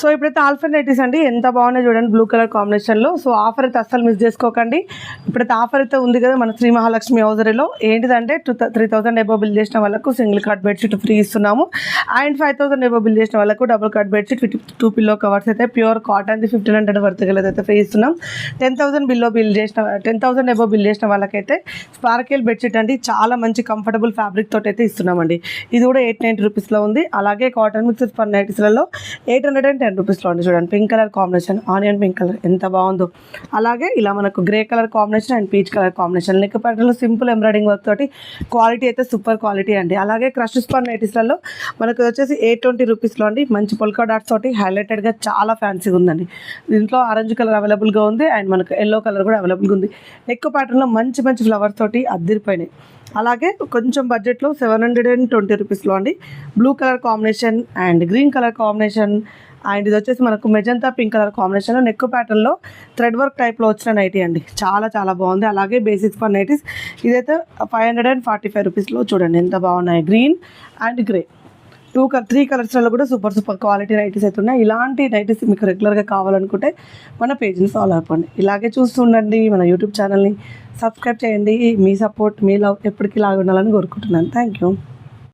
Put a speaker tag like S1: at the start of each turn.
S1: So ఇప్పుడైతే ఆల్ఫర్నేటివ్స్ అండి. ఎంత బాగున్నాయి చూడండి బ్లూ కలర్ కాంబినేషన్లో సో ఆఫర్ అయితే అస్సలు మిస్ చేసుకోకండి. ఇప్పుడైతే ఆఫర్ అయితే ఉంది కదా మన శ్రీ మహాలక్ష్మి హౌజరీలో. ఏంటిదంటే two three thousand above bill చేసిన వాళ్ళకు సింగిల్ కట్ బెడ్షీట్ ఫ్రీ ఇస్తున్నాము. And five thousand above bill చేసిన వాళ్ళకు double cut bedsheet fifty two pillow covers అయితే ప్యూర్ కాటన్ది ఫిఫ్టీన్ హండ్రెడ్ వర్త్ అయితే ఫ్రీ ఇస్తున్నాం. టెన్ థౌసండ్ బిల్లో బిల్ చేసిన టెన్ థౌసండ్ ఎబో బిల్ చేసిన వాళ్ళకైతే స్పార్కెల్ బెడ్షీట్ అండి. చాలా మంచి కంఫర్టబుల్ ఫ్యాబ్రిక్ తోటి అయితే ఇస్తున్నామండి. ఇది కూడా ఎయిట్ నైంటీ రూపీస్లో ఉంది. అలాగే కాటన్ మిక్సెస్ ఫర్ నైట్స్లలో ఎయిట్ హండ్రెడ్ అండ్ టెన్ రూపీస్లో ఉంది చూడండి. Pink colour combination onion pink colour ఎంత బాగుందో. అలాగే ఇలా మనకు grey colour combination and peach colour combination. లెక్క ప్యాటర్న్లో సింపుల్ ఎంబ్రాయిడింగ్ వర్క్ తోటి క్వాలిటీ అయితే సూపర్ క్వాలిటీ అండి. అలాగే క్రష్ స్పాన్ నైటీస్లలో మనకు వచ్చేసి ఎయిట్ ట్వంటీ రూపీస్లో అండి. మంచి పొల్కా డాట్స్ తోటి హైలైటెడ్గా చాలా ఫ్యాన్సీగా ఉందండి. దీంట్లో ఆరెంజ్ కలర్ అవైలబుల్గా ఉంది అండ్ మనకు ఎల్లో కలర్ కూడా అవైలబుల్గా ఉంది. నెక్ ప్యాటర్న్లో మంచి మంచి ఫ్లవర్స్ తోటి అద్దరిపోయినాయి. అలాగే కొంచెం బడ్జెట్లో సెవెన్ హండ్రెడ్ అండ్ ట్వంటీ రూపీస్లో అండి. Blue colour combination and green colour combination and ఇది వచ్చేసి మనకు మెజంతా పింక్ కలర్ కాంబినేషన్లో నెక్ ప్యాటర్న్లో థ్రెడ్ వర్క్ టైప్లో వచ్చిన నైటీ అండి. చాలా చాలా బాగుంది. అలాగే బేసిక్స్ ఫర్ నైటీస్ ఇదైతే five hundred and forty five రూపీస్లో చూడండి ఎంత బాగున్నాయి. Green and grey two three కలర్స్లలో కూడా సూపర్ సూపర్ క్వాలిటీ నైటీస్ అయితే ఉన్నాయి. ఇలాంటి నైటీస్ మీకు రెగ్యులర్గా కావాలనుకుంటే మన పేజ్ని ఫాలో అవ్వండి. ఇలాగే చూస్తుండండి మన యూట్యూబ్ ఛానల్ని సబ్స్క్రైబ్ చేయండి. మీ సపోర్ట్ మీ లవ్ ఎప్పటికీ లాగా ఉండాలని కోరుకుంటున్నాను. Thank you